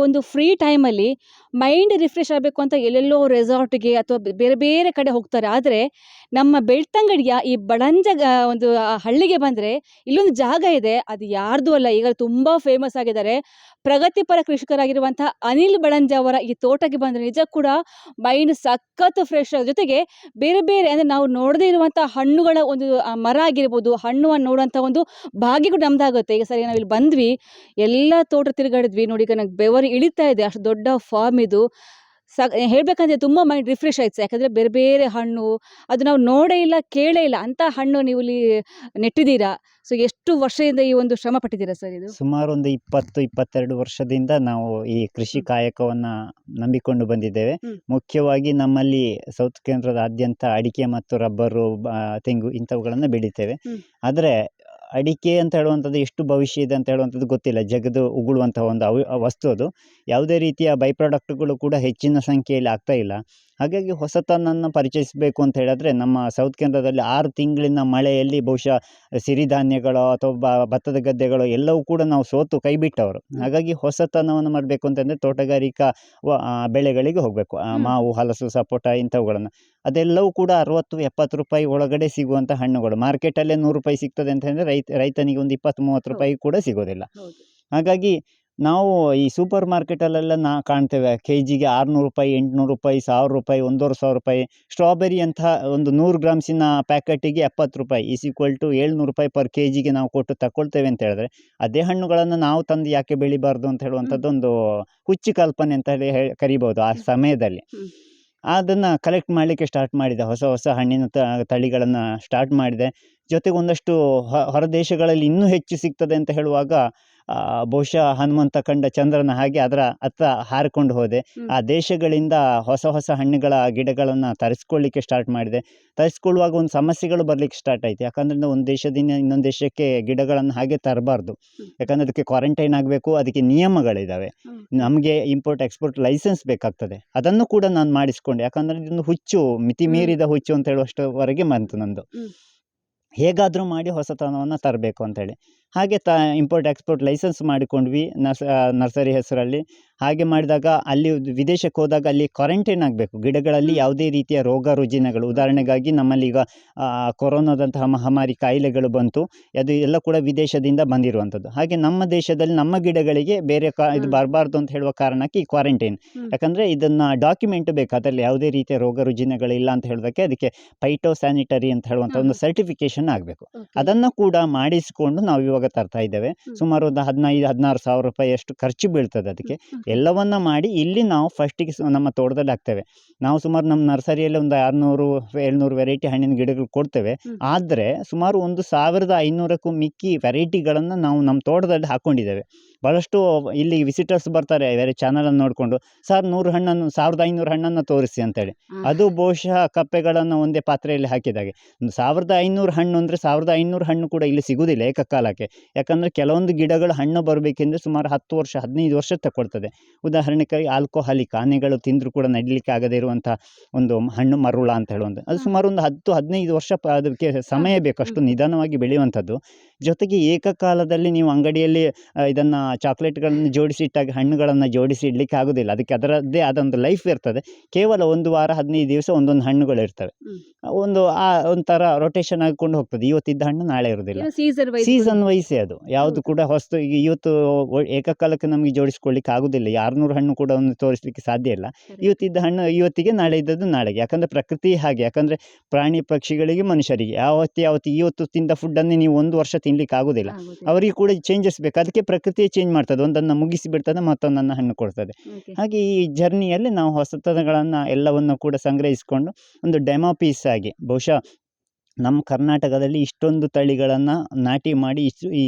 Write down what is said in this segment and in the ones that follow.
ಒಂದು ಫ್ರೀ ಟೈಮಲ್ಲಿ mind refresh ಆಗಬೇಕು ಅಂತ ಎಲ್ಲೆಲ್ಲೋ ರೆಸಾರ್ಟ್ಗೆ ಅಥವಾ ಬೇರೆ ಬೇರೆ ಕಡೆ ಹೋಗ್ತಾರೆ. ಆದರೆ ನಮ್ಮ ಬೆಳ್ತಂಗಡಿಯ ಈ ಬಡಂಜ ಒಂದು ಹಳ್ಳಿಗೆ ಬಂದರೆ ಇಲ್ಲೊಂದು ಜಾಗ ಇದೆ. ಅದು ಯಾರ್ದು ಅಲ್ಲ. ಈಗ ತುಂಬ ಫೇಮಸ್ ಆಗಿದ್ದಾರೆ. ಪ್ರಗತಿಪರ ಕೃಷಿಕರಾಗಿರುವಂಥ ಅನಿಲ್ ಬಡಂಜ ಅವರ ಈ ತೋಟಕ್ಕೆ ಬಂದರೆ ನಿಜ ಕೂಡ ಮೈಂಡ್ ಸಖತ್ ಫ್ರೆಶ್ ಜೊತೆಗೆ ಬೇರೆ ಬೇರೆ, ಅಂದರೆ ನಾವು ನೋಡದೇ ಇರುವಂಥ ಹಣ್ಣುಗಳ ಒಂದು ಮರ ಆಗಿರ್ಬೋದು ಹಣ್ಣುವನ್ನು ನೋಡುವಂಥ ಒಂದು ಭಾಗ್ಯ ಕೂಡ ನಮ್ದಾಗುತ್ತೆ. ಈಗ ಸರಿ ನಾವು ಇಲ್ಲಿ ಬಂದ್ವಿ. ಎಲ್ಲ ತೋಟ ತಿರುಗಾಡಿದ್ವಿ. ನೋಡಿ, ಈಗ ನಂಗೆ ಬೆವರು ಇಳಿತಾ ಇದೆ. ಅಷ್ಟು ದೊಡ್ಡ ಫಾರ್ಮ್ ಇದು ಸ ಹೇಳಬೇಕಂದ್ರೆ ತುಂಬ ಮೈಂಡ್ ರಿಫ್ರೆಶ್ ಆಯ್ತು. ಯಾಕಂದರೆ ಬೇರೆ ಬೇರೆ ಹಣ್ಣು ಅದು ನಾವು ನೋಡೇ ಇಲ್ಲ ಕೇಳೇ ಇಲ್ಲ. ಅಂಥ ಹಣ್ಣು ನೀವು ಇಲ್ಲಿ ನೆಟ್ಟಿದ್ದೀರಾ? ಸೊ ಎಷ್ಟು ವರ್ಷದಿಂದ ಈ ಒಂದು ಶ್ರಮ ಪಟ್ಟಿದ್ದೀರಾ ಸರ್ ಇದು? ಸುಮಾರು ಒಂದು ಇಪ್ಪತ್ತು ಇಪ್ಪತ್ತೆರಡು ವರ್ಷದಿಂದ ನಾವು ಈ ಕೃಷಿ ಕಾಯಕವನ್ನು ನಂಬಿಕೊಂಡು ಬಂದಿದ್ದೇವೆ. ಮುಖ್ಯವಾಗಿ ನಮ್ಮಲ್ಲಿ ಸೌತ್ ಕೇಂದ್ರದಾದ್ಯಂತ ಅಡಿಕೆ ಮತ್ತು ರಬ್ಬರು ತೆಂಗು ಇಂಥವುಗಳನ್ನು ಬೆಳಿತೇವೆ. ಆದರೆ ಅಡಿಕೆ ಅಂತ ಹೇಳುವಂಥದ್ದು ಎಷ್ಟು ಭವಿಷ್ಯ ಇದೆ ಅಂತ ಹೇಳುವಂಥದ್ದು ಗೊತ್ತಿಲ್ಲ. ಜಗದು ಉಗುಳುವಂಥ ಒಂದು ಅವ, ವಸ್ತು ಅದು. ಯಾವುದೇ ರೀತಿಯ ಬೈ ಪ್ರಾಡಕ್ಟ್ಗಳು ಕೂಡ ಹೆಚ್ಚಿನ ಸಂಖ್ಯೆಯಲ್ಲಿ ಆಗ್ತಾ ಇಲ್ಲ. ಹಾಗಾಗಿ ಹೊಸತನನ್ನು ಪರಿಚಯಿಸಬೇಕು ಅಂತ ಹೇಳಿದ್ರೆ ನಮ್ಮ ಸೌತ್ ಕೇಂದ್ರದಲ್ಲಿ ಆರು ತಿಂಗಳಿನ ಮಳೆಯಲ್ಲಿ ಬಹುಶಃ ಸಿರಿಧಾನ್ಯಗಳು ಅಥವಾ ಬ- ಭತ್ತದ ಗದ್ದೆಗಳು ಎಲ್ಲವೂ ಕೂಡ ನಾವು ಸೋತು ಕೈಬಿಟ್ಟವರು ಹಾಗಾಗಿ ಹೊಸತನವನ್ನು ಮಾಡಬೇಕು ಅಂತಂದರೆ ತೋಟಗಾರಿಕಾ ಬೆಳೆಗಳಿಗೆ ಹೋಗಬೇಕು. ಮಾವು ಹಲಸು ಸಪೋಟ ಇಂಥವುಗಳನ್ನು. ಅದೆಲ್ಲವೂ ಕೂಡ ಅರವತ್ತು ಎಪ್ಪತ್ತು ರೂಪಾಯಿ ಒಳಗಡೆ ಸಿಗುವಂಥ ಹಣ್ಣುಗಳು. ಮಾರ್ಕೆಟಲ್ಲೇ ನೂರು ರೂಪಾಯಿ ಸಿಗ್ತದೆ ಅಂತಂದರೆ ರೈತ ರೈತನಿಗೆ ಒಂದು ಇಪ್ಪತ್ತು ಮೂವತ್ತು ರೂಪಾಯಿ ಕೂಡ ಸಿಗೋದಿಲ್ಲ. ಹಾಗಾಗಿ ನಾವು ಈ ಸೂಪರ್ ಮಾರ್ಕೆಟಲ್ಲೆಲ್ಲ ನಾ ಕಾಣ್ತೇವೆ. ಕೆ ಜಿಗೆ ಆರುನೂರು ರೂಪಾಯಿ ಎಂಟುನೂರು ರೂಪಾಯಿ ಸಾವಿರ ರೂಪಾಯಿ ಒಂದೂವರೆ ಸಾವಿರ ರೂಪಾಯಿ. ಸ್ಟ್ರಾಬೆರಿ ಅಂತ ಒಂದು ನೂರು ಗ್ರಾಮ್ಸಿನ ಪ್ಯಾಕೆಟಿಗೆ ಎಪ್ಪತ್ತು ರೂಪಾಯಿ. ಈಸ್ ಈಕ್ವಲ್ ಟು ಏಳ್ನೂರು ರೂಪಾಯಿ ಪರ್ ಕೆ ಜಿಗೆ ನಾವು ಕೊಟ್ಟು ತಗೊಳ್ತೇವೆ ಅಂತ ಹೇಳಿದ್ರೆ ಅದೇ ಹಣ್ಣುಗಳನ್ನು ನಾವು ತಂದು ಯಾಕೆ ಬೆಳಿಬಾರ್ದು ಅಂತ ಹೇಳುವಂಥದ್ದು ಒಂದು ಹುಚ್ಚು ಕಲ್ಪನೆ ಅಂತ ಹೇಳಿ ಹೇಳಿ ಕರಿಬೋದು ಆ ಸಮಯದಲ್ಲಿ. ಅದನ್ನು ಕಲೆಕ್ಟ್ ಮಾಡಲಿಕ್ಕೆ ಸ್ಟಾರ್ಟ್ ಮಾಡಿದೆ. ಹೊಸ ಹೊಸ ಹಣ್ಣಿನ ತಳಿಗಳನ್ನು ಸ್ಟಾರ್ಟ್ ಮಾಡಿದೆ. ಜೊತೆಗೆ ಒಂದಷ್ಟು ಹೊ- ಹೊರ ದೇಶಗಳಲ್ಲಿ ಇನ್ನೂ ಹೆಚ್ಚು ಸಿಗ್ತದೆ ಅಂತ ಹೇಳುವಾಗ ಬಹುಶಃ ಹನುಮಂತ ಕಂಡ ಚಂದ್ರನ ಹಾಗೆ ಅದರ ಹತ್ರ ಹಾರಿಕೊಂಡು ಹೋದೆ. ಆ ದೇಶಗಳಿಂದ ಹೊಸ ಹೊಸ ಹಣ್ಣುಗಳ ಗಿಡಗಳನ್ನು ತರಿಸ್ಕೊಳ್ಳಿಕ್ಕೆ ಸ್ಟಾರ್ಟ್ ಮಾಡಿದೆ. ತರಿಸ್ಕೊಳ್ಳುವಾಗ ಒಂದು ಸಮಸ್ಯೆಗಳು ಬರಲಿಕ್ಕೆ ಸ್ಟಾರ್ಟ್ ಆಯಿತು. ಯಾಕಂದ್ರೆ ಒಂದು ದೇಶದಿಂದ ಇನ್ನೊಂದು ದೇಶಕ್ಕೆ ಗಿಡಗಳನ್ನು ಹಾಗೆ ತರಬಾರ್ದು. ಯಾಕಂದ್ರೆ ಅದಕ್ಕೆ ಕ್ವಾರಂಟೈನ್ ಆಗಬೇಕು ಅದಕ್ಕೆ ನಿಯಮಗಳಿದ್ದಾವೆ. ನಮಗೆ ಇಂಪೋರ್ಟ್ ಎಕ್ಸ್ಪೋರ್ಟ್ ಲೈಸೆನ್ಸ್ ಬೇಕಾಗ್ತದೆ. ಅದನ್ನು ಕೂಡ ನಾನು ಮಾಡಿಸ್ಕೊಂಡೆ. ಯಾಕಂದರೆ ಇದೊಂದು ಹುಚ್ಚು ಮಿತಿ ಮೀರಿದ ಹುಚ್ಚು ಅಂತ ಹೇಳುವಷ್ಟರವರೆಗೆ ಬಂತು ನಂದು. ಹೇಗಾದರೂ ಮಾಡಿ ಹೊಸತನವನ್ನು ತರಬೇಕು ಅಂತೇಳಿ. ಹಾಗೆ ತ ಇಂಪೋರ್ಟ್ ಎಕ್ಸ್ಪೋರ್ಟ್ ಲೈಸೆನ್ಸ್ ಮಾಡಿಕೊಂಡ್ವಿ ನರ್ಸ ನರ್ಸರಿ ಹೆಸರಲ್ಲಿ. ಹಾಗೆ ಮಾಡಿದಾಗ ಅಲ್ಲಿ ವಿದೇಶಕ್ಕೆ ಹೋದಾಗ ಅಲ್ಲಿ ಕ್ವಾರಂಟೈನ್ ಆಗಬೇಕು. ಗಿಡಗಳಲ್ಲಿ ಯಾವುದೇ ರೀತಿಯ ರೋಗ ರುಜಿನಗಳು. ಉದಾಹರಣೆಗಾಗಿ ನಮ್ಮಲ್ಲಿ ಈಗ ಕೊರೋನಾದಂತಹ ಮಹಾಮಾರಿ ಕಾಯಿಲೆಗಳು ಬಂತು. ಅದು ಎಲ್ಲ ಕೂಡ ವಿದೇಶದಿಂದ ಬಂದಿರುವಂಥದ್ದು. ಹಾಗೆ ನಮ್ಮ ದೇಶದಲ್ಲಿ ನಮ್ಮ ಗಿಡಗಳಿಗೆ ಬೇರೆ ಕಾ ಇದು. ಬರಬಾರ್ದು ಅಂತ ಹೇಳುವ ಕಾರಣಕ್ಕೆ ಈ ಕ್ವಾರಂಟೈನ್. ಯಾಕಂದರೆ ಇದನ್ನು ಡಾಕ್ಯುಮೆಂಟ್ ಬೇಕು. ಅದರಲ್ಲಿ ಯಾವುದೇ ರೀತಿಯ ರೋಗ ರುಜಿನಗಳಿಲ್ಲ ಅಂತ ಹೇಳೋದಕ್ಕೆ ಅದಕ್ಕೆ ಪೈಟೋ ಸ್ಯಾನಿಟರಿ ಅಂತ ಹೇಳುವಂಥ ಒಂದು ಸರ್ಟಿಫಿಕೇಶನ್ ಆಗಬೇಕು. ಅದನ್ನು ಕೂಡ ಮಾಡಿಸಿಕೊಂಡು ನಾವು ಇವಾಗ ತರ್ತಾ ಇದ್ದೇವೆ. ಸುಮಾರು ಒಂದು ಹದಿನೈದು ಹದಿನಾರು ಸಾವಿರ ರೂಪಾಯಿ ಎಷ್ಟು ಖರ್ಚು ಬೀಳ್ತದೆ ಅದಕ್ಕೆ. ಎಲ್ಲವನ್ನ ಮಾಡಿ ಇಲ್ಲಿ ನಾವು ಫಸ್ಟಿಗೆ ನಮ್ಮ ತೋಟದಲ್ಲಿ ಹಾಕ್ತೇವೆ. ನಾವು ಸುಮಾರು ನಮ್ಮ ನರ್ಸರಿಯಲ್ಲಿ ಒಂದು ಆರುನೂರು ಏಳ್ನೂರು ವೆರೈಟಿ ಹಣ್ಣಿನ ಗಿಡಗಳು ಕೊಡ್ತೇವೆ. ಆದರೆ ಸುಮಾರು ಒಂದು ಸಾವಿರದ ಐನೂರಕ್ಕೂ ಮಿಕ್ಕಿ ವೆರೈಟಿಗಳನ್ನು ನಾವು ನಮ್ಮ ತೋಟದಲ್ಲಿ ಹಾಕ್ಕೊಂಡಿದ್ದೇವೆ ಭಾಳಷ್ಟು ಇಲ್ಲಿ ವಿಸಿಟರ್ಸ್ ಬರ್ತಾರೆ ಬೇರೆ ಚಾನಲನ್ನು ನೋಡಿಕೊಂಡು. ಸರ್ ನೂರು ಹಣ್ಣನ್ನು ಸಾವಿರದ ಐನೂರು ಹಣ್ಣನ್ನು ತೋರಿಸಿ ಅಂತೇಳಿ. ಅದು ಬಹುಶಃ ಕಪ್ಪೆಗಳನ್ನು ಒಂದೇ ಪಾತ್ರೆಯಲ್ಲಿ ಹಾಕಿದಾಗೆ. ಒಂದು ಸಾವಿರದ ಐನೂರು ಹಣ್ಣು ಅಂದರೆ ಸಾವಿರದ ಐನೂರು ಹಣ್ಣು ಕೂಡ ಇಲ್ಲಿ ಸಿಗುವುದಿಲ್ಲ ಏಕಕಾಲಕ್ಕೆ. ಯಾಕಂದರೆ ಕೆಲವೊಂದು ಗಿಡಗಳು ಹಣ್ಣು ಬರಬೇಕೆಂದರೆ ಸುಮಾರು ಹತ್ತು ವರ್ಷ ಹದಿನೈದು ವರ್ಷ ತಗೊಳ್ತದೆ. ಉದಾಹರಣೆಗೆ ಆಲ್ಕೋಹಾಲಿಕ್ ಆನೆಗಳು ತಿಂದರೂ ಕೂಡ ನಡಲಿಕ್ಕೆ ಆಗದೇ ಇರುವಂಥ ಒಂದು ಹಣ್ಣು ಮರುಳ ಅಂತ ಹೇಳುವಂಥ ಅದು ಸುಮಾರು ಒಂದು ಹತ್ತು ಹದಿನೈದು ವರ್ಷ ಅದಕ್ಕೆ ಸಮಯ ಬೇಕು ಅಷ್ಟು ನಿಧಾನವಾಗಿ ಬೆಳೆಯುವಂಥದ್ದು. ಜೊತೆಗೆ ಏಕಕಾಲದಲ್ಲಿ ನೀವು ಅಂಗಡಿಯಲ್ಲಿ ಇದನ್ನು ಚಾಕ್ಲೇಟ್ಗಳನ್ನು ಜೋಡಿಸಿ ಇಟ್ಟಾಗ ಹಣ್ಣುಗಳನ್ನು ಜೋಡಿಸಿ ಇಡಲಿಕ್ಕೆ ಆಗೋದಿಲ್ಲ. ಅದಕ್ಕೆ ಅದರದ್ದೇ ಆದೊಂದು ಲೈಫ್ ಇರ್ತದೆ. ಕೇವಲ ಒಂದು ವಾರ ಹದಿನೈದು ದಿವಸ ಒಂದೊಂದು ಹಣ್ಣುಗಳು ಇರ್ತವೆ. ಒಂದು ಆ ಒಂಥರ ರೊಟೇಷನ್ ಆಗಿಕೊಂಡು ಹೋಗ್ತದೆ. ಇವತ್ತಿದ್ದ ಹಣ್ಣು ನಾಳೆ ಇರೋದಿಲ್ಲ. ಸೀಸನ್ ವೈಸೇ ಅದು. ಯಾವುದು ಕೂಡ ಹೊಸ್ತು ಈಗ ಇವತ್ತು ಏಕಕಾಲಕ್ಕೆ ನಮಗೆ ಜೋಡಿಸ್ಕೊಳ್ಳಿಕ್ಕೆ ಆಗೋದಿಲ್ಲ. ಆರುನೂರು ಹಣ್ಣು ಕೂಡ ಒಂದು ತೋರಿಸಲಿಕ್ಕೆ ಸಾಧ್ಯ ಇಲ್ಲ. ಇವತ್ತಿದ್ದ ಹಣ್ಣು ಇವತ್ತಿಗೆ ನಾಳೆ ಇದ್ದದ್ದು ನಾಳೆಗೆ. ಯಾಕಂದರೆ ಪ್ರಕೃತಿ ಹಾಗೆ. ಯಾಕಂದರೆ ಪ್ರಾಣಿ ಪಕ್ಷಿಗಳಿಗೆ ಮನುಷ್ಯರಿಗೆ. ಯಾವತ್ತು ಯಾವತ್ತು ಇವತ್ತು ತಿಂದ ಫುಡ್ಡನ್ನು ನೀವು ಒಂದು ವರ್ಷ ತಿನ್ಲಿಕ್ಕೆ ಆಗೋದಿಲ್ಲ. ಆಗೋದಿಲ್ಲ. ಅವರಿಗೆ ಕೂಡ ಚೇಂಜಸ್ ಬೇಕು. ಅದಕ್ಕೆ ಪ್ರಕೃತಿಯೇ ಚೇಂಜ್ ಮಾಡ್ತದೆ. ಒಂದನ್ನು ಮುಗಿಸಿ ಬಿಡ್ತದೆ ಮತ್ತೊಂದನ್ನು ಹಣ್ಣು ಕೊಡ್ತದೆ. ಹಾಗೆ ಈ ಜರ್ನಿಯಲ್ಲಿ ನಾವು ಹೊಸತನಗಳನ್ನು ಎಲ್ಲವನ್ನು ಕೂಡ ಸಂಗ್ರಹಿಸಿಕೊಂಡು ಒಂದು ಡೆಮೋ ಪೀಸ್ ಆಗಿ ಬಹುಶಃ ನಮ್ಮ ಕರ್ನಾಟಕದಲ್ಲಿ ಇಷ್ಟೊಂದು ತಳಿಗಳನ್ನು ನಾಟಿ ಮಾಡಿ ಇಷ್ಟು ಈ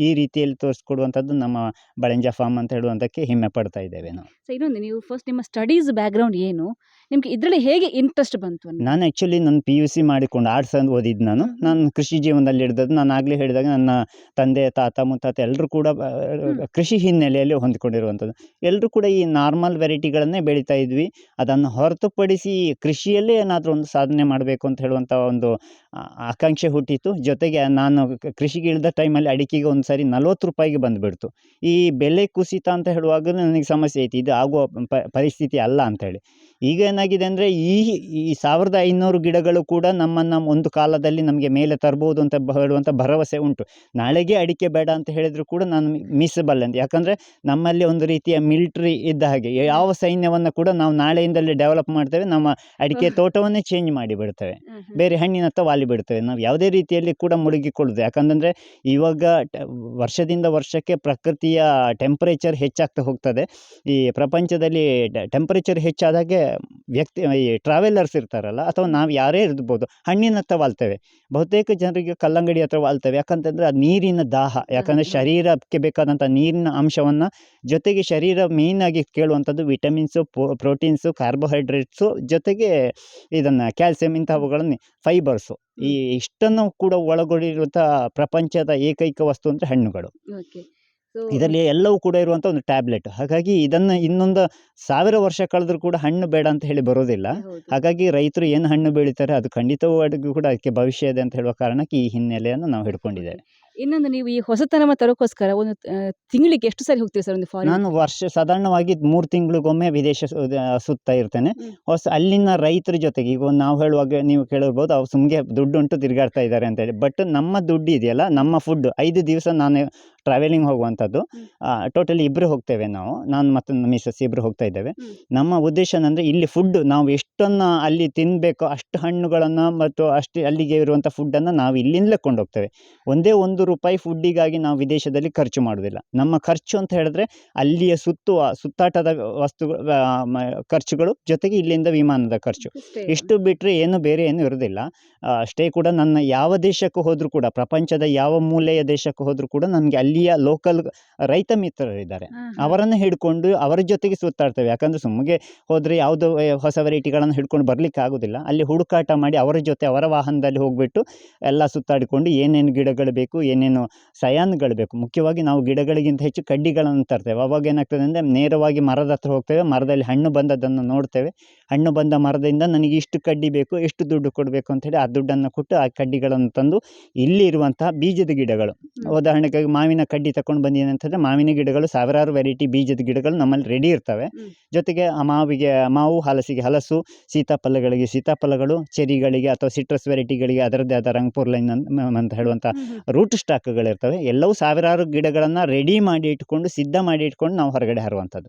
ಈ- ರೀತಿಯಲ್ಲಿ ತೋರಿಸ್ಕೊಡುವಂಥದ್ದು ನಮ್ಮ ಬಳಂಜ ಫಾರ್ಮ್ ಅಂತ ಹೇಳುವಂಥಕ್ಕೆ ಹೆಮ್ಮೆ ಪಡ್ತಾ ಇದ್ದೇವೆ ನಾವು. ಸೊ ಇನ್ನೊಂದು ನೀವು ಫಸ್ಟ್ ನಿಮ್ಮ ಸ್ಟಡೀಸ್ ಬ್ಯಾಕ್ಗ್ರೌಂಡ್ ಏನು? ನಿಮಗೆ ಇದರಲ್ಲಿ ಹೇಗೆ ಇಂಟ್ರೆಸ್ಟ್ ಬಂತು ನಾನು ಆ್ಯಕ್ಚುಲಿ ನನ್ನ ಪಿ ಯು ಸಿ ಮಾಡಿಕೊಂಡು ಆರ್ಟ್ಸ್ ಅಂತ ಓದಿದ್ದು ನಾನು. ನಾನು ಕೃಷಿ ಜೀವನದಲ್ಲಿ ಹಿಡಿದದ್ದು. ನಾನು ಆಗಲೇ ಹೇಳಿದಾಗ ನನ್ನ ತಂದೆ ತಾತ ಮುತ್ತಾತ ಎಲ್ಲರೂ ಕೂಡ ಕೃಷಿ ಹಿನ್ನೆಲೆಯಲ್ಲಿ ಹೊಂದಿಕೊಂಡಿರುವಂಥದ್ದು. ಎಲ್ಲರೂ ಕೂಡ ಈ ನಾರ್ಮಲ್ ವೆರೈಟಿಗಳನ್ನೇ ಬೆಳೀತಾ ಇದ್ವಿ. ಅದನ್ನು ಹೊರತುಪಡಿಸಿ ಕೃಷಿಯಲ್ಲೇ ಏನಾದರೂ ಒಂದು ಸಾಧನೆ ಮಾಡಬೇಕು ಅಂತ ಹೇಳುವಂಥ ಒಂದು ಆಕಾಂಕ್ಷೆ ಹುಟ್ಟಿತು ಜೊತೆಗೆ ನಾನು ಕೃಷಿಗೆ ಇಳಿದ ಟೈಮಲ್ಲಿ ಅಡಿಕೆಗೆ ಒಂದು ಸಾರಿ ನಲ್ವತ್ತು ರೂಪಾಯಿಗೆ ಬಂದುಬಿಡ್ತು. ಈ ಬೆಲೆ ಕುಸಿತ ಅಂತ ಹೇಳುವಾಗ ನನಗೆ ಸಮಸ್ಯೆ ಐತಿ ಇದು ಆಗುವ ಪ ಪರಿಸ್ಥಿತಿ ಅಲ್ಲ ಅಂಥೇಳಿ ಈಗ ಏನಾಗಿದೆ ಅಂದರೆ ಈ ಈ ಸಾವಿರದ ಐನೂರು ಗಿಡಗಳು ಕೂಡ ನಮ್ಮನ್ನು ಒಂದು ಕಾಲದಲ್ಲಿ ನಮಗೆ ಮೇಲೆ ತರ್ಬೋದು ಅಂತ ಹೇಳುವಂಥ ಭರವಸೆ ಉಂಟು. ನಾಳೆಗೆ ಅಡಿಕೆ ಬೇಡ ಅಂತ ಹೇಳಿದರೂ ಕೂಡ ನಾನು ಮೀಸಬಲ್ಲೆ ಅಂತ ಯಾಕಂದರೆ ನಮ್ಮಲ್ಲಿ ಒಂದು ರೀತಿಯ ಮಿಲಿಟ್ರಿ ಇದ್ದ ಹಾಗೆ. ಯಾವ ಸೈನ್ಯವನ್ನು ಕೂಡ ನಾವು ನಾಳೆಯಿಂದಲೇ ಡೆವಲಪ್ ಮಾಡ್ತೇವೆ. ನಮ್ಮ ಅಡಿಕೆ ತೋಟವನ್ನೇ ಚೇಂಜ್ ಮಾಡಿ ಬಿಡ್ತೇವೆ. ಬೇರೆ ಹಣ್ಣಿನತ್ತ ವಾಲಿ ಬಿಡ್ತೇವೆ. ನಾವು ಯಾವುದೇ ರೀತಿಯಲ್ಲಿ ಕೂಡ ಮುಳುಗಿಕೊಳ್ಳುದು. ಯಾಕಂತಂದರೆ ಇವಾಗ ವರ್ಷದಿಂದ ವರ್ಷಕ್ಕೆ ಪ್ರಕೃತಿಯ ಟೆಂಪರೇಚರ್ ಹೆಚ್ಚಾಗ್ತಾ ಹೋಗ್ತದೆ. ಈ ಪ್ರಪಂಚದಲ್ಲಿ ಟೆಂಪರೇಚರ್ ಹೆಚ್ಚಾದಾಗೆ ವ್ಯಕ್ತಿ ಈ ಟ್ರಾವೆಲರ್ಸ್ ಇರ್ತಾರಲ್ಲ ಅಥವಾ ನಾವು ಯಾರೇ ಇರ್ಬೋದು ಹಣ್ಣಿನತ್ತ ವಾಲ್ತೇವೆ. ಬಹುತೇಕ ಜನರಿಗೆ ಕಲ್ಲಂಗಡಿ ಹತ್ರ ವಾಲ್ತೇವೆ. ಯಾಕಂತಂದರೆ ಅದು ನೀರಿನ ದಾಹ. ಯಾಕಂದರೆ ಶರೀರಕ್ಕೆ ಬೇಕಾದಂಥ ನೀರಿನ ಅಂಶವನ್ನು ಜೊತೆಗೆ ಶರೀರ ಮೇಯ್ನಾಗಿ ಕೇಳುವಂಥದ್ದು ವಿಟಮಿನ್ಸು ಪ್ರೋಟೀನ್ಸು ಕಾರ್ಬೋಹೈಡ್ರೇಟ್ಸು ಜೊತೆಗೆ ಇದನ್ನು ಕ್ಯಾಲ್ಸಿಯಂ ಇಂಥವುಗಳನ್ನು ಫೈಬರ್ಸು. ಈ ಇಷ್ಟನ್ನು ಕೂಡ ಒಳಗೊಂಡಿರುವಂತಹ ಪ್ರಪಂಚದ ಏಕೈಕ ವಸ್ತು ಅಂದರೆ ಹಣ್ಣುಗಳು. ಓಕೆ. ಇದರಲ್ಲಿ ಎಲ್ಲವೂ ಕೂಡ ಇರುವಂಥ ಒಂದು ಟ್ಯಾಬ್ಲೆಟ್. ಹಾಗಾಗಿ ಇದನ್ನ ಇನ್ನೊಂದು ಸಾವಿರ ವರ್ಷ ಕಳೆದ್ರೂ ಕೂಡ ಹಣ್ಣು ಬೇಡ ಅಂತ ಹೇಳಿ ಬರೋದಿಲ್ಲ. ಹಾಗಾಗಿ ರೈತರು ಏನು ಹಣ್ಣು ಬೆಳೀತಾರೆ ಅದು ಖಂಡಿತವಾಗಿ ಕೂಡ ಅದಕ್ಕೆ ಭವಿಷ್ಯ ಇದೆ ಅಂತ ಹೇಳುವ ಕಾರಣಕ್ಕೆ ಈ ಹಿನ್ನೆಲೆಯನ್ನು ನಾವು ಹಿಡ್ಕೊಂಡಿದ್ದೇವೆ. ಇನ್ನೊಂದು ನೀವು ಈ ಹೊಸತನ ತರೋಕ್ಕೋಸ್ಕರ ಒಂದು ತಿಂಗಳಿಗೆ ಎಷ್ಟು ಸಾರಿ ಹೋಗ್ತೀವಿ ಸರ್ ಒಂದು ಫಾರಿನ್ ನಾನು ವರ್ಷ ಸಾಧಾರಣವಾಗಿ ಮೂರು ತಿಂಗಳಿಗೊಮ್ಮೆ ವಿದೇಶ ಸುತ್ತ ಸುತ್ತಾ ಇರ್ತೇನೆ. ಹೊಸ ಅಲ್ಲಿನ ರೈತರ ಜೊತೆಗೆ ಈಗ ಒಂದು ನಾವು ಹೇಳುವಾಗ ನೀವು ಕೇಳಿರ್ಬೋದು ಅವ್ರು ಸುಮ್ಗೆ ದುಡ್ಡುಂಟು ತಿರುಗಾಡ್ತಾ ಇದ್ದಾರೆ ಅಂತೇಳಿ ಬಟ್ ನಮ್ಮ ದುಡ್ಡು ಇದೆಯಲ್ಲ ನಮ್ಮ ಫುಡ್ ಐದು ದಿವಸ ನಾನು ಟ್ರಾವೆಲಿಂಗ್ ಹೋಗುವಂಥದ್ದು. ಟೋಟಲಿ ಇಬ್ಬರು ಹೋಗ್ತೇವೆ ನಾವು. ನಾನು ಮತ್ತು ನಮ್ಮ ಮಿಸಸ್ ಇಬ್ಬರು ಹೋಗ್ತಾ ಇದ್ದೇವೆ. ನಮ್ಮ ಉದ್ದೇಶ ಏನಂದರೆ ಇಲ್ಲಿ ಫುಡ್ ನಾವು ಎಷ್ಟನ್ನು ಅಲ್ಲಿ ತಿನ್ನಬೇಕು ಅಷ್ಟು ಹಣ್ಣುಗಳನ್ನು ಮತ್ತು ಅಷ್ಟು ಅಲ್ಲಿಗೆ ಇರುವಂಥ ಫುಡ್ಡನ್ನು ನಾವು ಇಲ್ಲಿಂದಲೇ ಕೊಂಡೋಗ್ತೇವೆ. ಒಂದೇ ಒಂದು ರೂಪಾಯಿ ಫುಡ್ಡಿಗಾಗಿ ನಾವು ವಿದೇಶದಲ್ಲಿ ಖರ್ಚು ಮಾಡೋದಿಲ್ಲ ನಮ್ಮ ಖರ್ಚು ಅಂತ ಹೇಳಿದ್ರೆ ಅಲ್ಲಿಯ ಸುತ್ತುವ ಸುತ್ತಾಟದ ವಸ್ತುಗಳು ಖರ್ಚುಗಳು ಜೊತೆಗೆ ಇಲ್ಲಿಂದ ವಿಮಾನದ ಖರ್ಚು. ಇಷ್ಟು ಬಿಟ್ಟರೆ ಏನು ಬೇರೆ ಏನು ಇರೋದಿಲ್ಲ ಅಷ್ಟೇ ಕೂಡ ನನ್ನ ಯಾವ ದೇಶಕ್ಕೂ ಹೋದರೂ ಕೂಡ ಪ್ರಪಂಚದ ಯಾವ ಮೂಲೆಯ ದೇಶಕ್ಕೆ ಹೋದರೂ ಕೂಡ ನನಗೆ ಅಲ್ಲಿಯ ಲೋಕಲ್ ರೈತ ಮಿತ್ರರಿದ್ದಾರೆ. ಅವರನ್ನು ಹಿಡ್ಕೊಂಡು ಅವರ ಜೊತೆಗೆ ಸುತ್ತಾಡ್ತೇವೆ. ಯಾಕಂದರೆ ಸುಮ್ಮಗೆ ಹೋದರೆ ಯಾವುದೋ ಹೊಸ ವೆರೈಟಿಗಳನ್ನು ಹಿಡ್ಕೊಂಡು ಬರಲಿಕ್ಕೆ ಆಗೋದಿಲ್ಲ. ಅಲ್ಲಿ ಹುಡುಕಾಟ ಮಾಡಿ ಅವರ ಜೊತೆ ಅವರ ವಾಹನದಲ್ಲಿ ಹೋಗಿಬಿಟ್ಟು ಎಲ್ಲ ಸುತ್ತಾಡಿಕೊಂಡು ಏನೇನು ಗಿಡಗಳು ಬೇಕು ಏನೇನು ಸಯಾನ್ಗಳು ಬೇಕು. ಮುಖ್ಯವಾಗಿ ನಾವು ಗಿಡಗಳಿಗಿಂತ ಹೆಚ್ಚು ಕಡ್ಡಿಗಳನ್ನು ತರ್ತೇವೆ. ಅವಾಗ ಏನಾಗ್ತದೆ ಅಂದರೆ ನೇರವಾಗಿ ಮರದ ಹತ್ರ ಹೋಗ್ತೇವೆ. ಮರದಲ್ಲಿ ಹಣ್ಣು ಬಂದದ್ದನ್ನು ನೋಡ್ತೇವೆ. ಹಣ್ಣು ಬಂದ ಮರದಿಂದ ನನಗೆ ಇಷ್ಟು ಕಡ್ಡಿ ಬೇಕು ಎಷ್ಟು ದುಡ್ಡು ಕೊಡಬೇಕು ಅಂತೇಳಿ ಆ ದುಡ್ಡನ್ನು ಕೊಟ್ಟು ಆ ಕಡ್ಡಿಗಳನ್ನು ತಂದು ಇಲ್ಲಿ ಇರುವಂತಹ ಬೀಜದ ಗಿಡಗಳು. ಉದಾಹರಣೆಗಾಗಿ ಮಾವಿನ ಕಡ್ಡಿ ತಗೊಂಡು ಬಂದಿದ್ದೇನೆ ಅಂತಂದರೆ ಮಾವಿನ ಗಿಡಗಳು ಸಾವಿರಾರು ವೆರೈಟಿ ಬೀಜದ ಗಿಡಗಳು ನಮ್ಮಲ್ಲಿ ರೆಡಿ ಇರ್ತವೆ. ಜೊತೆಗೆ ಆ ಮಾವಿಗೆ ಮಾವು ಹಲಸಿಗೆ ಹಲಸು ಸೀತಾಫಲಗಳಿಗೆ ಸೀತಾಫಲಗಳು ಚೆರಿಗಳಿಗೆ ಅಥವಾ ಸಿಟ್ರಸ್ ವೆರೈಟಿಗಳಿಗೆ ಅದರದ್ದೇ ಆದ ರಂಗ್ಪುರ್ ಲೈನ್ ಅಂತ ಹೇಳುವಂಥ ರೂಟ್ ಸ್ಟಾಕ್ಗಳಿರ್ತವೆ ಎಲ್ಲವೂ ಸಾವಿರಾರು ಗಿಡಗಳನ್ನು ರೆಡಿ ಮಾಡಿ ಇಟ್ಕೊಂಡು ಸಿದ್ಧ ಮಾಡಿ ಇಟ್ಕೊಂಡು ನಾವು ಹೊರಗಡೆ ಹರುವಂಥದ್ದು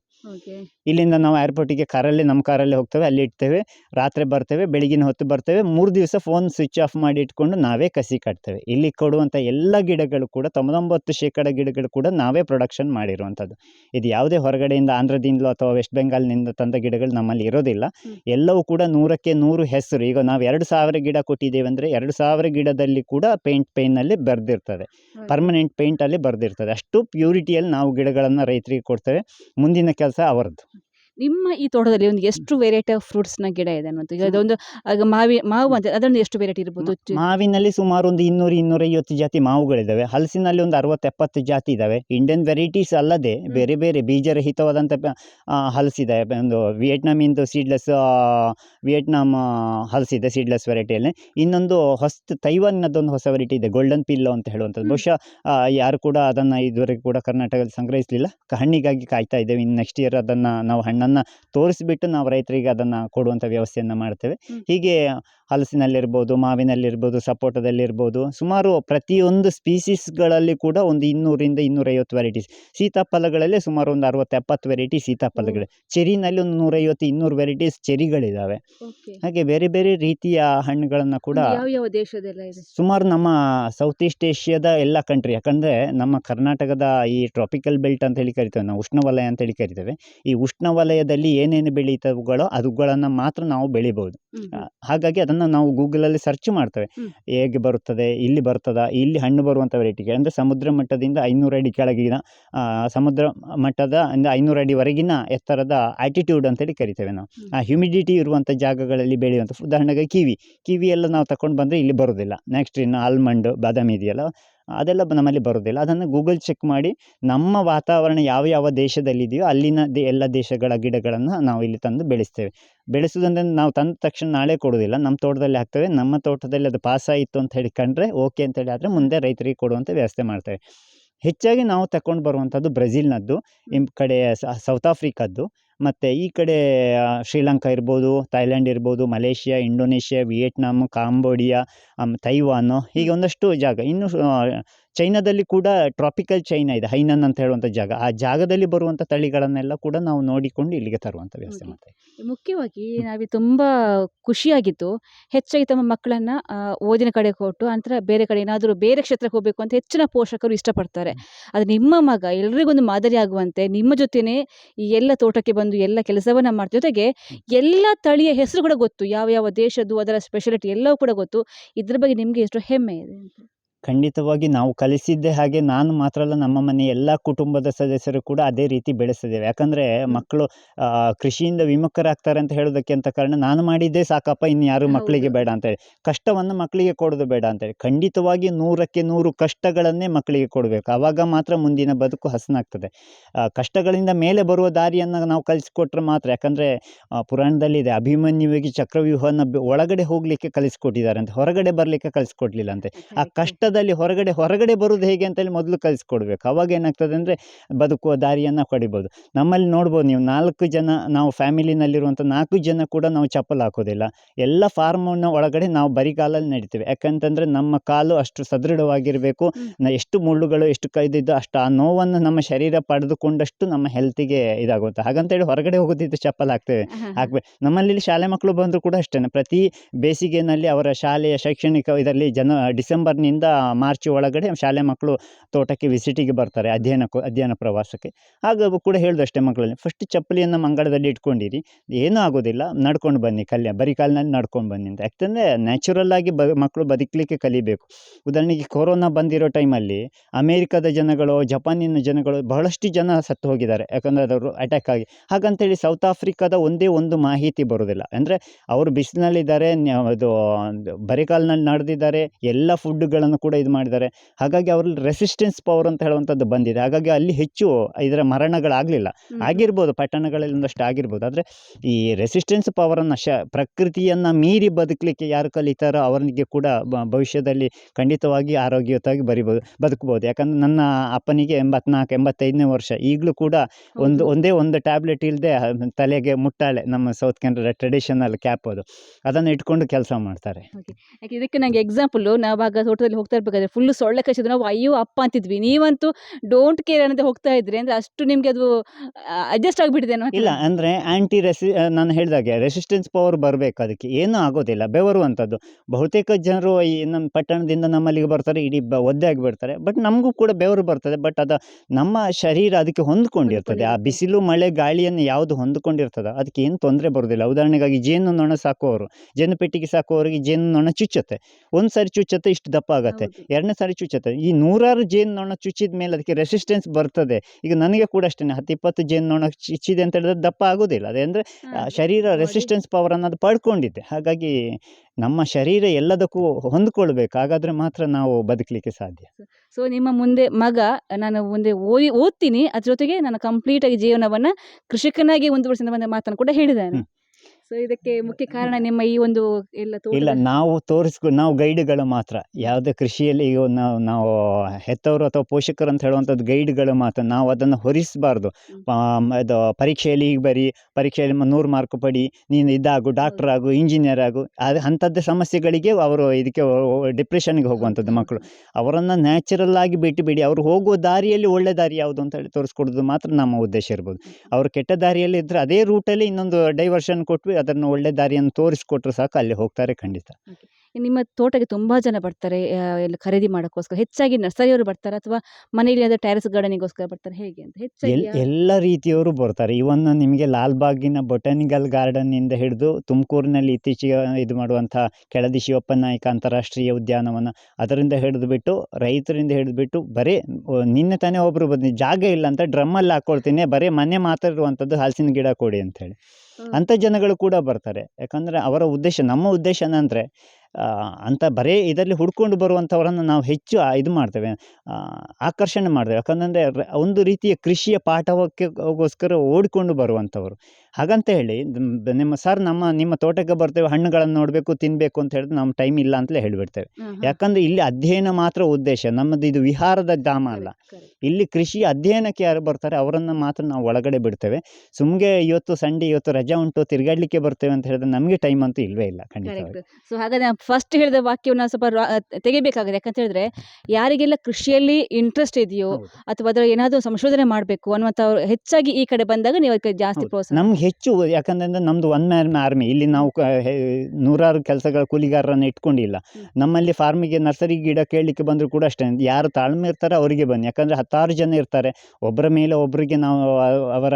ಇಲ್ಲಿಂದ ನಾವು ಏರ್ಪೋರ್ಟಿಗೆ ಕಾರಲ್ಲಿ ನಮ್ಮ ಕಾರಲ್ಲಿ ಹೋಗ್ತೇವೆ. ಅಲ್ಲಿ ಇಡ್ತೇವೆ. ರಾತ್ರಿ ಬರ್ತೇವೆ ಬೆಳಗಿನ ಹೊತ್ತು ಬರ್ತೇವೆ. ಮೂರು ದಿವಸ ಫೋನ್ ಸ್ವಿಚ್ ಆಫ್ ಮಾಡಿ ಇಟ್ಕೊಂಡು ನಾವೇ ಕಸಿ ಕಟ್ತೇವೆ. ಇಲ್ಲಿ ಕೊಡುವಂಥ ಎಲ್ಲ ಗಿಡಗಳು ಕೂಡ ತೊಂಬತ್ತೊಂಬತ್ತು ಶೇಕಡ ಗಿಡಗಳು ಕೂಡ ನಾವೇ ಪ್ರೊಡಕ್ಷನ್ ಮಾಡಿರುವಂಥದ್ದು. ಇದು ಯಾವುದೇ ಹೊರಗಡೆಯಿಂದ ಆಂಧ್ರದಿಂದಲೋ ಅಥವಾ ವೆಸ್ಟ್ ಬೆಂಗಾಲ್ನಿಂದ ತಂದ ಗಿಡಗಳು ನಮ್ಮಲ್ಲಿ ಇರೋದಿಲ್ಲ. ಎಲ್ಲವೂ ಕೂಡ ನೂರಕ್ಕೆ ನೂರು ಹೆಸರು. ಈಗ ನಾವು ಎರಡು ಸಾವಿರ ಗಿಡ ಕೊಟ್ಟಿದ್ದೇವೆ ಅಂದರೆ ಎರಡು ಸಾವಿರ ಗಿಡದಲ್ಲಿ ಕೂಡ ಪೇಂಟ್ ಪೇನಲ್ಲಿ ಬರೆದಿರ್ತದೆ. ಪರ್ಮನೆಂಟ್ ಪೇಂಟಲ್ಲಿ ಬರೆದಿರ್ತದೆ. ಅಷ್ಟು ಪ್ಯೂರಿಟಿಯಲ್ಲಿ ನಾವು ಗಿಡಗಳನ್ನು ರೈತರಿಗೆ ಕೊಡ್ತೇವೆ. ಮುಂದಿನ ಕೆಲಸ ಅವರದ್ದು. ನಿಮ್ಮ ಈ ತೋಟದಲ್ಲಿ ಒಂದು ಎಷ್ಟು ವೆರೈಟಿ ಆಫ್ ಫ್ರೂಟ್ಸ್ನ ಗಿಡ ಇದೆ ಅನ್ನೋದು ಈಗ ಅದೊಂದು ಆಗ ಮಾವಿ ಮಾವು ಅಂತ ಅದರಲ್ಲಿ ಎಷ್ಟು ವೆರೈಟಿ ಇರ್ಬೋದು? ಮಾವಿನಲ್ಲಿ ಸುಮಾರು ಒಂದು ಇನ್ನೂರು ಇನ್ನೂರೈವತ್ತು ಜಾತಿ ಮಾವುಗಳಿದ್ದಾವೆ ಹಲಸಿನಲ್ಲಿ ಒಂದು ಅರವತ್ತು ಎಪ್ಪತ್ತು ಜಾತಿ ಇದ್ದಾವೆ ಇಂಡಿಯನ್ ವೆರೈಟೀಸ್ ಅಲ್ಲದೆ ಬೇರೆ ಬೇರೆ ಬೀಜರಹಿತವಾದಂಥ ಹಲಸಿದೆ ಒಂದು ವಿಯೆಟ್ನಾಮಿಂದು ಸೀಡ್ಲೆಸ್ ವಿಯೆಟ್ನಾಮ್ ಹಲಸಿದೆ ಸೀಡ್ಲೆಸ್ ವೆರೈಟಿಯಲ್ಲಿ ಇನ್ನೊಂದು ಹೊಸ ತೈವಾನ್ನದೊಂದು ಹೊಸ ವೆರೈಟಿ ಇದೆ. ಗೋಲ್ಡನ್ ಪಿಲ್ಲೋ ಅಂತ ಹೇಳುವಂಥದ್ದು. ಬಹುಶಃ ಯಾರು ಕೂಡ ಅದನ್ನು ಇದುವರೆಗೂ ಕೂಡ ಕರ್ನಾಟಕದಲ್ಲಿ ಸಂಗ್ರಹಿಸಲಿಲ್ಲ. ಹಣ್ಣಿಗಾಗಿ ಕಾಯ್ತಾ ಇದ್ದೇವೆ. ಇನ್ನು ನೆಕ್ಸ್ಟ್ ಇಯರ್ ಅದನ್ನು ನಾವು ಹಣ್ಣನ್ನು ತೋರಿಸಿಬಿಟ್ಟು ನಾವು ರೈತರಿಗೆ ಅದನ್ನು ಕೊಡುವಂಥ ವ್ಯವಸ್ಥೆಯನ್ನು ಮಾಡ್ತೇವೆ. ಹೀಗೆ ಹಲಸಿನಲ್ಲಿರ್ಬೋದು ಮಾವಿನಲ್ಲಿರ್ಬೋದು ಸಪೋಟದಲ್ಲಿರ್ಬೋದು ಸುಮಾರು ಪ್ರತಿಯೊಂದು ಸ್ಪೀಸೀಸ್ಗಳಲ್ಲಿ ಕೂಡ ಒಂದು ಇನ್ನೂರಿಂದ ಇನ್ನೂರೈವತ್ತು ವೆರೈಟೀಸ್ ಸೀತಾಫಲಗಳಲ್ಲೇ ಸುಮಾರು ಒಂದು ಅರವತ್ತು ಎಪ್ಪತ್ತು ವೆರೈಟಿ ಸೀತಾಫಲಗಳು ಚೆರಿನಲ್ಲಿ ಒಂದು ನೂರೈವತ್ತು ಇನ್ನೂರು ವೆರೈಟೀಸ್ ಚೆರಿಗಳಿದ್ದಾವೆ ಹಾಗೆ ಬೇರೆ ಬೇರೆ ರೀತಿಯ ಹಣ್ಣುಗಳನ್ನು ಕೂಡ ಸುಮಾರು ನಮ್ಮ ಸೌತ್ ಈಸ್ಟ್ ಏಷ್ಯಾದ ಎಲ್ಲ ಕಂಟ್ರಿ ಯಾಕಂದರೆ ನಮ್ಮ ಕರ್ನಾಟಕದ ಈ ಟ್ರಾಪಿಕಲ್ ಬೆಲ್ಟ್ ಅಂತ ಹೇಳಿ ಕರಿತೇವೆ ನಾವು ಉಷ್ಣವಲಯ ಅಂತ ಹೇಳಿ ಕರಿತೇವೆ. ಈ ಉಷ್ಣವಲಯದಲ್ಲಿ ಏನೇನು ಬೆಳೀತವುಗಳೋ ಅವುಗಳನ್ನು ಮಾತ್ರ ನಾವು ಬೆಳಿಬೋದು. ಹಾಗಾಗಿ ಅದನ್ನು ನಾವು ಗೂಗಲಲ್ಲಿ ಸರ್ಚ್ ಮಾಡ್ತೇವೆ. ಹೇಗೆ ಬರುತ್ತದೆ ಇಲ್ಲಿ ಬರ್ತದ ಇಲ್ಲಿ ಹಣ್ಣು ಬರುವಂಥ ವೆರೈಟಿಗೆ ಅಂದರೆ ಸಮುದ್ರ ಮಟ್ಟದಿಂದ ಐನೂರು ಅಡಿ ಕೆಳಗಿನ ಸಮುದ್ರ ಮಟ್ಟದ ಅಂದರೆ ಐನೂರು ಅಡಿವರೆಗಿನ ಎತ್ತರದ ಆಟಿಟ್ಯೂಡ್ ಅಂತೇಳಿ ಕರಿತೇವೆ ನಾವು. ಆ ಹ್ಯುಮಿಡಿಟಿ ಇರುವಂಥ ಜಾಗಗಳಲ್ಲಿ ಬೆಳೆಯುವಂಥ ಉದಾಹರಣೆಗೆ ಕಿವಿ. ಕಿವಿ ಎಲ್ಲ ನಾವು ತಗೊಂಡು ಬಂದರೆ ಇಲ್ಲಿ ಬರೋದಿಲ್ಲ. ನೆಕ್ಸ್ಟ್ ಇನ್ನು ಆಲ್ಮಂಡ್ ಬಾದಾಮಿ ಇದೆಯಲ್ಲ ಅದೆಲ್ಲ ನಮ್ಮಲ್ಲಿ ಬರೋದಿಲ್ಲ. ಅದನ್ನು ಗೂಗಲ್ ಚೆಕ್ ಮಾಡಿ ನಮ್ಮ ವಾತಾವರಣ ಯಾವ ಯಾವ ದೇಶದಲ್ಲಿದೆಯೋ ಅಲ್ಲಿನ ದೇ ಎಲ್ಲ ದೇಶಗಳ ಗಿಡಗಳನ್ನು ನಾವು ಇಲ್ಲಿ ತಂದು ಬೆಳೆಸ್ತೇವೆ. ಬೆಳೆಸೋದಂದ್ರೆ ನಾವು ತಂದ ತಕ್ಷಣ ನಾಳೆ ಕೊಡೋದಿಲ್ಲ ನಮ್ಮ ತೋಟದಲ್ಲಿ ಹಾಕ್ತೇವೆ. ನಮ್ಮ ತೋಟದಲ್ಲಿ ಅದು ಪಾಸ್ ಆಯಿತು ಅಂತ ಹೇಳಿ ಕಂಡ್ರೆ ಓಕೆ ಅಂತೇಳಿ ಆದರೆ ಮುಂದೆ ರೈತರಿಗೆ ಕೊಡುವಂಥ ವ್ಯವಸ್ಥೆ ಮಾಡ್ತೇವೆ. ಹೆಚ್ಚಾಗಿ ನಾವು ತಗೊಂಡು ಬರುವಂಥದ್ದು ಬ್ರೆಜಿಲ್ನದ್ದು. ಈ ಕಡೆ ಸೌತ್ ಆಫ್ರಿಕಾದ್ದು. ಮತ್ತು ಈ ಕಡೆ ಶ್ರೀಲಂಕಾ ಇರ್ಬೋದು ಥೈಲ್ಯಾಂಡ್ ಇರ್ಬೋದು Malaysia Indonesia Vietnam Cambodia Taiwan ಹೀಗೆ ಒಂದಷ್ಟು ಜಾಗ. ಇನ್ನು ಚೈನಾದಲ್ಲಿ ಕೂಡ ಟ್ರಾಪಿಕಲ್ ಚೈನಾ ಇದೆ ಹೈನನ್ ಅಂತ ಹೇಳುವಂಥ ಜಾಗ. ಆ ಜಾಗದಲ್ಲಿ ಬರುವಂಥ ತಳಿಗಳನ್ನೆಲ್ಲ ಕೂಡ ನಾವು ನೋಡಿಕೊಂಡು ಇಲ್ಲಿಗೆ ತರುವಂಥ ವ್ಯವಸ್ಥೆ. ಮಾಡ್ತೇವೆ ಮುಖ್ಯವಾಗಿ ನಾವು ತುಂಬ ಖುಷಿಯಾಗಿತ್ತು ಹೆಚ್ಚಾಗಿ ತಮ್ಮ ಮಕ್ಕಳನ್ನ ಓದಿನ ಕಡೆ ಕೊಟ್ಟು ನಂತರ ಬೇರೆ ಕಡೆ ಏನಾದರೂ ಬೇರೆ ಕ್ಷೇತ್ರಕ್ಕೆ ಹೋಗಬೇಕು ಅಂತ ಹೆಚ್ಚಿನ ಪೋಷಕರು ಇಷ್ಟಪಡ್ತಾರೆ. ಅದು ನಿಮ್ಮ ಮಗ ಎಲ್ರಿಗೊಂದು ಮಾದರಿ ಆಗುವಂತೆ ನಿಮ್ಮ ಜೊತೆನೇ ಈ ಎಲ್ಲ ತೋಟಕ್ಕೆ ಬಂದು ಎಲ್ಲ ಕೆಲಸವನ್ನ ಮಾಡ್ತ ಜೊತೆಗೆ ಎಲ್ಲ ತಳಿಯ ಹೆಸರು ಕೂಡ ಗೊತ್ತು. ಯಾವ ಯಾವ ದೇಶದ್ದು ಅದರ ಸ್ಪೆಷಾಲಿಟಿ ಎಲ್ಲವೂ ಕೂಡ ಗೊತ್ತು. ಇದ್ರ ಬಗ್ಗೆ ನಿಮಗೆ ಎಷ್ಟು ಹೆಮ್ಮೆ ಇದೆ ಖಂಡಿತವಾಗಿ ನಾವು ಕಲಿಸಿದ್ದೇ ಹಾಗೆ ನಾನು ಮಾತ್ರ ಅಲ್ಲ ನಮ್ಮ ಮನೆ ಎಲ್ಲ ಕುಟುಂಬದ ಸದಸ್ಯರು ಕೂಡ ಅದೇ ರೀತಿ ಬೆಳೆಸಿದ್ದೇವೆ. ಯಾಕಂದರೆ ಮಕ್ಕಳು ಕೃಷಿಯಿಂದ ವಿಮುಖರಾಗ್ತಾರೆ ಅಂತ ಹೇಳೋದಕ್ಕೆ ಅಂತ ಕಾರಣ ನಾನು ಮಾಡಿದ್ದೇ ಸಾಕಪ್ಪ ಇನ್ನು ಯಾರು ಮಕ್ಕಳಿಗೆ. ಬೇಡ ಅಂತೇಳಿ ಕಷ್ಟವನ್ನು ಮಕ್ಕಳಿಗೆ ಕೊಡೋದು ಬೇಡ ಅಂತೇಳಿ ಖಂಡಿತವಾಗಿ ನೂರಕ್ಕೆ ನೂರು ಕಷ್ಟಗಳನ್ನೇ ಮಕ್ಕಳಿಗೆ ಕೊಡಬೇಕು. ಆವಾಗ ಮಾತ್ರ ಮುಂದಿನ ಬದುಕು ಹಸನಾಗ್ತದೆ. ಕಷ್ಟಗಳಿಂದ ಮೇಲೆ ಬರುವ ದಾರಿಯನ್ನು ನಾವು ಕಲಿಸಿಕೊಟ್ರೆ ಮಾತ್ರ ಯಾಕಂದರೆ ಪುರಾಣದಲ್ಲಿದೆ ಅಭಿಮನ್ಯುವಿಗೆ ಚಕ್ರವ್ಯೂಹವನ್ನು ಒಳಗಡೆ ಹೋಗಲಿಕ್ಕೆ ಕಲಿಸ್ಕೊಟ್ಟಿದ್ದಾರೆ ಅಂತ. ಹೊರಗಡೆ ಬರಲಿಕ್ಕೆ ಕಲಿಸ್ಕೊಡ್ಲಿಲ್ಲ ಅಂತೆ. ಆ ಕಷ್ಟದಲ್ಲಿ ಹೊರಗಡೆ ಹೊರಗಡೆ ಬರೋದು ಹೇಗೆ ಅಂತೇಳಿ ಮೊದಲು ಕಲಿಸ್ಕೊಡ್ಬೇಕು. ಅವಾಗ ಏನಾಗ್ತದೆ ಅಂದರೆ ಬದುಕುವ ದಾರಿಯನ್ನು ಪಡಿಬೋದು. ನಮ್ಮಲ್ಲಿ ನೋಡ್ಬೋದು ನೀವು ನಾಲ್ಕು ಜನ ನಾವು ಫ್ಯಾಮಿಲಿನಲ್ಲಿರುವಂಥ ನಾಲ್ಕು ಜನ ಕೂಡ ನಾವು ಚಪ್ಪಲ್ ಹಾಕೋದಿಲ್ಲ. ಎಲ್ಲ ಫಾರ್ಮನ್ನ ಒಳಗಡೆ ನಾವು ಬರಿಗಾಲಲ್ಲಿ ನಡಿತೀವಿ. ಯಾಕಂತಂದರೆ ನಮ್ಮ ಕಾಲು ಅಷ್ಟು ಸದೃಢವಾಗಿರಬೇಕು. ಎಷ್ಟು ಮುಳ್ಳುಗಳು ಎಷ್ಟು ಕೈದಿದ್ದು ಅಷ್ಟು ಆ ನೋವನ್ನು ನಮ್ಮ ಶರೀರ ಪಡೆದುಕೊಂಡಷ್ಟು ನಮ್ಮ ಹೆಲ್ತಿಗೆ ಇದಾಗುತ್ತೆ. ಹಾಗಂತೇಳಿ ಹೊರಗಡೆ ಹೋಗೋದಿದ್ದು ಚಪ್ಪಲ್ ಹಾಕ್ತೇವೆ ಹಾಕ್ಬೇಕು ನಮ್ಮಲ್ಲಿ ಶಾಲೆ ಮಕ್ಕಳು ಬಂದರೂ ಕೂಡ ಅಷ್ಟೇ ಪ್ರತಿ ಬೇಸಿಗೆನಲ್ಲಿ ಅವರ ಶಾಲೆಯ ಶೈಕ್ಷಣಿಕ ಇದರಲ್ಲಿ ಜನ ಡಿಸೆಂಬರ್ನಿಂದ ಮಾರ್ಚ್ ಒಳಗಡೆ ಶಾಲೆ ಮಕ್ಕಳು ತೋಟಕ್ಕೆ ವಿಸಿಟಿಗೆ ಬರ್ತಾರೆ ಅಧ್ಯಯನಕ್ಕೂ ಅಧ್ಯಯನ ಪ್ರವಾಸಕ್ಕೆ. ಆಗ ಕೂಡ ಕೂಡ ಹೇಳಿದಷ್ಟೇ ಮಕ್ಕಳಲ್ಲಿ, ಫಸ್ಟ್ ಚಪ್ಪಲಿಯನ್ನು ಮಂಗಳದಲ್ಲಿ ಇಟ್ಕೊಂಡಿರಿ, ಏನೂ ಆಗೋದಿಲ್ಲ, ನಡ್ಕೊಂಡು ಬನ್ನಿ ಕಲ್ಯ, ಬರೀ ಕಾಲಿನಲ್ಲಿ ನಡ್ಕೊಂಡು ಬನ್ನಿ ಅಂತ. ಯಾಕಂದರೆ ನ್ಯಾಚುರಲ್ ಆಗಿ ಬ, ಮಕ್ಕಳು ಬದುಕಲಿಕ್ಕೆ ಕಲಿಬೇಕು. ಉದಾಹರಣೆಗೆ ಕೊರೋನಾ ಬಂದಿರೋ ಟೈಮಲ್ಲಿ ಅಮೇರಿಕಾದ ಜನಗಳು, ಜಪಾನಿನ ಜನಗಳು ಬಹಳಷ್ಟು ಜನ ಸತ್ತು ಹೋಗಿದ್ದಾರೆ. ಯಾಕಂದರೆ ಅದವರು ಅಟ್ಯಾಕ್ ಆಗಿ, ಹಾಗಂತೇಳಿ ಸೌತ್ ಆಫ್ರಿಕಾದ ಒಂದೇ ಒಂದು ಮಾಹಿತಿ ಬರೋದಿಲ್ಲ. ಅಂದರೆ ಅವರು ಬಿಸಿಲಿನಲ್ಲಿದ್ದಾರೆ ಅದು ಬರಿಕಾಲಿನಲ್ಲಿ ನಡೆದಿದ್ದಾರೆ, ಎಲ್ಲ ಫುಡ್ಗಳನ್ನು ಕೂಡ ಇದು ಮಾಡಿದ್ದಾರೆ. ಹಾಗಾಗಿ ಅವರಲ್ಲಿ ರೆಸಿಸ್ಟೆನ್ಸ್ ಪವರ್ ಅಂತ ಹೇಳುವಂಥದ್ದು ಬಂದಿದೆ. ಹಾಗಾಗಿ ಅಲ್ಲಿ ಹೆಚ್ಚು ಇದರ ಮರಣಗಳಾಗಲಿಲ್ಲ. ಆಗಿರ್ಬೋದು ಪಟ್ಟಣಗಳಲ್ಲಿ ಒಂದಷ್ಟು ಆಗಿರ್ಬೋದು. ಆದರೆ ಈ ರೆಸಿಸ್ಟೆನ್ಸ್ ಪವರನ್ನು ಶ ಪ್ರಕೃತಿಯನ್ನು ಮೀರಿ ಬದುಕಲಿಕ್ಕೆ ಯಾರು ಕಲಿತಾರೋ ಅವರಿಗೆ ಕೂಡ ಭವಿಷ್ಯದಲ್ಲಿ ಖಂಡಿತವಾಗಿ ಆರೋಗ್ಯಯುತವಾಗಿ ಬರಿಬೋದು ಬದುಕ್ಬೋದು. ಯಾಕಂದ್ರೆ ನನ್ನ ಅಪ್ಪನಿಗೆ ಎಂಬತ್ನಾಲ್ಕು ಎಂಬತ್ತೈದನೇ ವರ್ಷ. ಈಗಲೂ ಕೂಡ ಒಂದು ಒಂದೇ ಒಂದು ಟ್ಯಾಬ್ಲೆಟ್ ಇಲ್ಲದೆ ತಲೆಗೆ ಮುಟ್ಟಾಳೆ ನಮ್ಮ ಸೌತ್ ಕೆನರಾ ಟ್ರೆಡಿಷನಲ್ ಕ್ಯಾಪ್ ಅದು. ಅದನ್ನು ಇಟ್ಕೊಂಡು ಕೆಲಸ ಮಾಡ್ತಾರೆ. ಇದಕ್ಕೆ ನನಗೆ ಎಕ್ಸಾಂಪಲ್ಲು ನಾವಾಗ ತೋಟದಲ್ಲಿ ಹೋಗ್ತಾ ಇರ್ಬೇಕಾದ್ರೆ ಫುಲ್ ಸೊಳ್ಳೆ ಕಚ್ಚಿದ್ರು ನಾವು ಅಯ್ಯೋ ಅಪ್ಪ ಅಂತಿದ್ವಿ. ನೀವಂತೂ ಡೋಂಟ್ ಕೇರ್ ಅನ್ನದೆ ಹೋಗ್ತಾ ಇದ್ರಿ ಅಂದರೆ ಅಷ್ಟು ನಿಮಗೆ ಅದು ಅಡ್ಜಸ್ಟ್ ಆಗಿಬಿಟ್ಟಿದೆ ಅನ್ನೋ ಇಲ್ಲ ಅಂದರೆ ಆ್ಯಂಟಿ ರೆಸಿ ನಾನು ಹೇಳಿದಾಗೆ ರೆಸಿಸ್ಟೆನ್ಸ್ ಪವರ್ ಬರಬೇಕು ಅದಕ್ಕೆ. ಏನೂ ಆಗೋದಿಲ್ಲ ಬೆವರುವಂಥದ್ದು. ಬಹುತೇಕ ಜನರು ಈ ನಮ್ಮ ಪಟ್ಟಣದಿಂದ ನಮ್ಮಲ್ಲಿಗೆ ಬರ್ತಾರೆ ಇಡೀ ಬ ಒದ್ದೆ ಆಗಿಬಿಡ್ತಾರೆ. ಬಟ್ ನಮಗೂ ಕೂಡ ಬೆವರು ಬರ್ತದೆ ಬಟ್ ಅದು ನಮ್ಮ ಶರೀರ ಅದಕ್ಕೆ ಹೊಂದ್ಕೊಂಡಿರ್ತದೆ. ಆ ಬಿಸಿಲು ಮಳೆ ಗಾಳಿಯನ್ನು ಯಾವುದು ಹೊಂದ್ಕೊಂಡಿರ್ತದೆ. ಅದಕ್ಕೆ ಏನು ತೊಂದರೆ ಬರೋದಿಲ್ಲ ಉದಾಹರಣೆಗಾಗಿ ಜೇನು ನೊಣ ಸಾಕುವವರು ಜೇನು ಪೆಟ್ಟಿಗೆ ಸಾಕುವವರಿಗೆ ಜೇನು ನೊಣ ಚುಚ್ಚುತ್ತೆ. ಒಂದು ಸಾರಿ ಚುಚ್ಚುತ್ತೆ ಇಷ್ಟು ದಪ್ಪ ಆಗುತ್ತೆ. ಎರಡನೇ ಸಾರಿ ಚುಚ್ಚುತ್ತೆ. ಈ ನೂರಾರು ಜೇನು ನೊಣ ಚುಚ್ಚಿದ ಮೇಲೆ ಅದಕ್ಕೆ ರೆಸಿಸ್ಟೆನ್ಸ್ ಬರ್ತದೆ. ಈಗ ನನಗೆ ಕೂಡ ಅಷ್ಟೇ ಹತ್ತು ಇಪ್ಪತ್ತು ಜೇನು ನೊಣ ಚುಚ್ಚಿದೆ ಅಂತ ಹೇಳಿದ್ರೆ ದಪ್ಪ ಆಗೋದಿಲ್ಲ. ಅದೇ ಅಂದ್ರೆ ಶರೀರ ರೆಸಿಸ್ಟೆನ್ಸ್ ಪವರ್ ಅನ್ನೋದು ಪಡ್ಕೊಂಡಿದೆ ಹಾಗಾಗಿ ನಮ್ಮ ಶರೀರ ಎಲ್ಲದಕ್ಕೂ ಹೊಂದ್ಕೊಳ್ಬೇಕು. ಹಾಗಾದ್ರೆ ಮಾತ್ರ ನಾವು ಬದುಕಲಿಕ್ಕೆ ಸಾಧ್ಯ. ಸೊ ನಿಮ್ಮ ಮುಂದೆ ಮಗ ನಾನು ಮುಂದೆ ಓದಿ ಓದ್ತೀನಿ. ಅದ್ರ ಜೊತೆಗೆ ನಾನು ಕಂಪ್ಲೀಟಾಗಿ ಜೀವನವನ್ನ ಕೃಷಿಕನಾಗಿ ಮುಂದುವರಿಸಿದ ಮಾತನ್ನು ಕೂಡ ಹೇಳಿದ್ದಾನೆ. ಸೊ ಇದಕ್ಕೆ ಮುಖ್ಯ ಕಾರಣ ನಿಮ್ಮ ಈ ಒಂದು ಎಲ್ಲ ಇಲ್ಲ ತೋಟದ ನಾವು ತೋರಿಸ್ಕೊ ನಾವು ಗೈಡ್ಗಳು ಮಾತ್ರ. ಯಾವುದೇ ಕೃಷಿಯಲ್ಲಿ ಈಗ ನಾವು ನಾವು ಹೆತ್ತವರು ಅಥವಾ ಪೋಷಕರು ಅಂತ ಹೇಳುವಂಥದ್ದು ಗೈಡ್ಗಳು ಮಾತ್ರ. ನಾವು ಅದನ್ನು ಹೊರಿಸಬಾರ್ದು. ಅದು ಪರೀಕ್ಷೆಯಲ್ಲಿ ಈಗ ಬರಿ ಪರೀಕ್ಷೆಯಲ್ಲಿ ನೂರು ಮಾರ್ಕ್ ಪಡಿ ನೀನು ಇದಾಗು ಡಾಕ್ಟರ್ ಆಗು ಇಂಜಿನಿಯರ್ ಆಗು ಅದು ಅಂಥದ್ದು ಸಮಸ್ಯೆಗಳಿಗೆ ಅವರು ಇದಕ್ಕೆ ಡಿಪ್ರೆಷನ್ಗೆ ಹೋಗುವಂಥದ್ದು ಮಕ್ಕಳು ಅವರನ್ನು ನ್ಯಾಚುರಲ್ ಆಗಿ ಬಿಟ್ಟು ಬಿಡಿ. ಅವರು ಹೋಗುವ ದಾರಿಯಲ್ಲಿ ಒಳ್ಳೆ ದಾರಿ ಯಾವುದು ಅಂತ ಹೇಳಿ ತೋರಿಸ್ಕೊಡೋದು ಮಾತ್ರ ನಮ್ಮ ಉದ್ದೇಶ ಇರ್ಬೋದು. ಅವರು ಕೆಟ್ಟ ದಾರಿಯಲ್ಲಿ ಇದ್ದರೆ ಅದೇ ರೂಟಲ್ಲಿ ಇನ್ನೊಂದು ಡೈವರ್ಷನ್ ಕೊಟ್ಟು ಅದನ್ನು ಒಳ್ಳೆ ದಾರಿಯನ್ನು ತೋರಿಸ್ಕೊಟ್ರು ಸಾಕು ಅಲ್ಲಿ ಹೋಗ್ತಾರೆ ಖಂಡಿತ. ನಿಮ್ಮ ತೋಟಕ್ಕೆ ತುಂಬಾ ಜನ ಬರ್ತಾರೆ ಎಲ್ಲ ಖರೀದಿ ಮಾಡೋಕ್ಕೋಸ್ಕರ. ಹೆಚ್ಚಾಗಿ ನರ್ಸರಿಯವರು ಬರ್ತಾರೆ ಅಥವಾ ಮನೆಯಲ್ಲಿ ಅದರ ಟೆರೆಸ್ ಗಾರ್ಡನಿಗೋಸ್ಕರ ಬರ್ತಾರೆ ಹೇಗೆ ಅಂತ? ಹೆಚ್ಚಾಗಿ ಎಲ್ಲ ರೀತಿಯವರು ಬರ್ತಾರೆ. ಇವನ್ನು ನಿಮಗೆ ಲಾಲ್ಬಾಗಿನ ಬೊಟಾನಿಕಲ್ ಗಾರ್ಡನ್ನಿಂದ ಹಿಡಿದು ತುಮಕೂರಿನಲ್ಲಿ ಇತ್ತೀಚೆಗೆ ಇದು ಮಾಡುವಂಥ ಕೆಳದಿ ಶಿವಪ್ಪ ನಾಯಕ ಅಂತಾರಾಷ್ಟ್ರೀಯ ಉದ್ಯಾನವನ ಅದರಿಂದ ಹಿಡಿದು ಬಿಟ್ಟು ರೈತರಿಂದ ಹಿಡಿದುಬಿಟ್ಟು ಬರೀ ನಿನ್ನೆ ತಾನೇ ಒಬ್ಬರು ಬಂದು ಜಾಗ ಇಲ್ಲ ಅಂತ ಡ್ರಮ್ಮಲ್ಲಿ ಹಾಕ್ಕೊಳ್ತೀನಿ ಬರೀ ಮನೆ ಮಾತ್ರ ಇರುವಂಥದ್ದು ಹಲಸಿನ ಗಿಡ ಕೊಡಿ ಅಂತೇಳಿ ಹ್ಮ್. ಅಂಥ ಜನಗಳು ಕೂಡ ಬರ್ತಾರೆ. ಯಾಕಂದ್ರೆ ಅವರ ಉದ್ದೇಶ ನಮ್ಮ ಉದ್ದೇಶ ಏನಂದರೆ ಅಂತ ಬರೇ ಇದರಲ್ಲಿ ಹುಡ್ಕೊಂಡು ಬರುವಂಥವರನ್ನು ನಾವು ಹೆಚ್ಚು ಇದು ಮಾಡ್ತೇವೆ ಆಕರ್ಷಣೆ ಮಾಡ್ತೇವೆ. ಯಾಕಂದರೆ ಒಂದು ರೀತಿಯ ಕೃಷಿಯ ಪಾಠವಕ್ಕೆ ಗೋಸ್ಕರ ಓಡಿಕೊಂಡು ಬರುವಂಥವರು. ಹಾಗಂತ ಹೇಳಿ ನಿಮ್ಮ ಸರ್ ನಮ್ಮ ನಿಮ್ಮ ತೋಟಕ್ಕೆ ಬರ್ತೇವೆ ಹಣ್ಣುಗಳನ್ನು ನೋಡಬೇಕು ತಿನ್ನಬೇಕು ಅಂತ ಹೇಳಿದ್ರೆ ನಮ್ಮ ಟೈಮ್ ಇಲ್ಲ ಅಂತಲೇ ಹೇಳಿಬಿಡ್ತೇವೆ. ಯಾಕಂದರೆ ಇಲ್ಲಿ ಅಧ್ಯಯನ ಮಾತ್ರ ಉದ್ದೇಶ ನಮ್ಮದು ಇದು ವಿಹಾರದ ಧಾಮ ಅಲ್ಲ. ಇಲ್ಲಿ ಕೃಷಿ ಅಧ್ಯಯನಕ್ಕೆ ಯಾರು ಬರ್ತಾರೆ ಅವರನ್ನು ಮಾತ್ರ ನಾವು ಒಳಗಡೆ ಬಿಡ್ತೇವೆ. ಸುಮ್ಗೆ ಇವತ್ತು ಸಂಡೆ ಇವತ್ತು ರಜಾ ಉಂಟು ತಿರುಗಾಡಲಿಕ್ಕೆ ಬರ್ತೇವೆ ಅಂತ ಹೇಳಿದ್ರೆ ನಮಗೆ ಟೈಮ್ ಅಂತೂ ಇಲ್ವೇ ಇಲ್ಲ ಖಂಡಿತ ಸೊ ಹಾಗಾದ್ರೆ ಫಸ್ಟ್ ಹೇಳಿದ ವಾಕ್ಯವನ್ನು ಸ್ವಲ್ಪ ತೆಗಿಬೇಕಾಗಿದೆ. ಯಾಕಂತ ಹೇಳಿದ್ರೆ ಯಾರಿಗೆಲ್ಲ ಕೃಷಿಯಲ್ಲಿ ಇಂಟ್ರೆಸ್ಟ್ ಇದೆಯೋ ಅಥವಾ ಅದರ ಏನಾದರೂ ಸಂಶೋಧನೆ ಮಾಡಬೇಕು ಅನ್ನುವಂಥವ್ರು ಹೆಚ್ಚಾಗಿ ಈ ಕಡೆ ಬಂದಾಗ ನೀವು ಅದಕ್ಕೆ ಜಾಸ್ತಿ. ಪ್ರೋತ್ಸಾಹ ನಮ್ಗೆ ಹೆಚ್ಚು ಯಾಕಂದ್ರೆ ನಮ್ದು ಒನ್ ಮ್ಯಾನ್ ಆರ್ಮಿ ಇಲ್ಲಿ ನಾವು ನೂರಾರು ಕೆಲಸಗಳ ಕೂಲಿಗಾರರನ್ನು ಇಟ್ಕೊಂಡಿಲ್ಲ. ನಮ್ಮಲ್ಲಿ ಫಾರ್ಮಿಗೆ ನರ್ಸರಿ ಗಿಡ ಕೇಳಲಿಕ್ಕೆ ಬಂದರೂ ಕೂಡ ಅಷ್ಟೇ. ಯಾರು ತಾಳ್ಮೆ ಇರ್ತಾರೆ ಅವರಿಗೆ ಬನ್ನಿ. ಯಾಕಂದರೆ ಹತ್ತಾರು ಜನ ಇರ್ತಾರೆ. ಒಬ್ಬರ ಮೇಲೆ ಒಬ್ಬರಿಗೆ ನಾವು ಅವರ